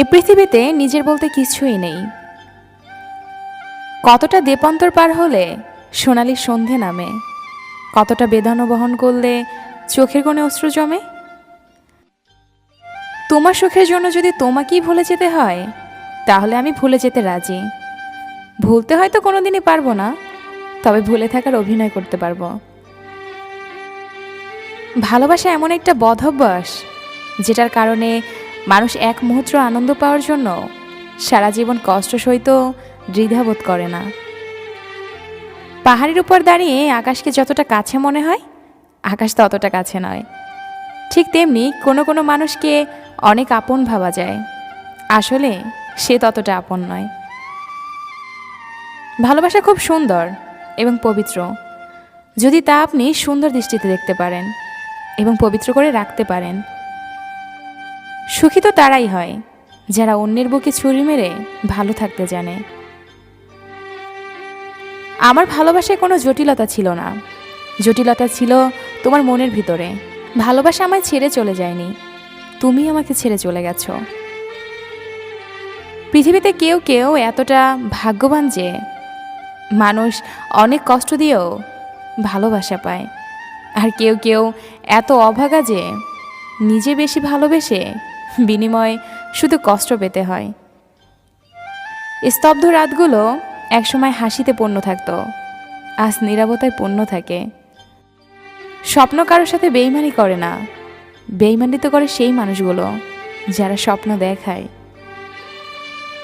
এ পৃথিবীতে নিজের বলতে কিছুই নেই। কতটা দেপান্তর পার হলে সোনালি সন্ধে নামে। কতটা বেদনা বহন করলে চোখের কোণে অশ্রু জমে। তোমার সুখের জন্য যদি তোমাকেই ভুলে যেতে হয়, তাহলে আমি ভুলে যেতে রাজি। ভুলতে হয়তো কোনোদিনই পারব না, তবে ভুলে থাকার অভিনয় করতে পারব। ভালোবাসা এমন একটা বধ অভ্যাস, যেটার কারণে মানুষ এক মুহূর্ত আনন্দ পাওয়ার জন্য সারা জীবন কষ্ট সইত দ্বিধাবোধ করে না। পাহাড়ের উপর দাঁড়িয়ে আকাশকে যতটা কাছে মনে হয়, আকাশ ততটা কাছে নয়। ঠিক তেমনি কোনো কোনো মানুষকে অনেক আপন ভাবা যায়। আসলে সে ততটা আপন নয়। ভালোবাসা খুব সুন্দর এবং পবিত্র। যদি তা আপনি সুন্দর দৃষ্টিতে দেখতে পারেন এবং পবিত্র করে রাখতে পারেন সুখী তো তারাই হয়, যারা অন্যের বুকে ছুরি মেরে ভালো থাকতে জানে। আমার ভালোবাসায় কোনো জটিলতা ছিল না। জটিলতা ছিল তোমার মনের ভিতরে। ভালোবাসা আমায় ছেড়ে চলে যায়নি। তুমি আমাকে ছেড়ে চলে গেছো। পৃথিবীতে কেউ কেউ এতটা ভাগ্যবান যে মানুষ অনেক কষ্ট দিয়েও ভালোবাসা পায়। আর কেউ কেউ এত অভাগা যে নিজে বেশি ভালোবেসে বিনিময়ে শুধু কষ্ট পেতে হয়। স্তব্ধ রাতগুলো একসময় হাসিতে পণ্য থাকত, আজ নিরাপত্তায় পণ্য থাকে। স্বপ্ন কারোর সাথে বেইমানি করে না বেইমানি তো করে সেই মানুষগুলো যারা স্বপ্ন দেখায়।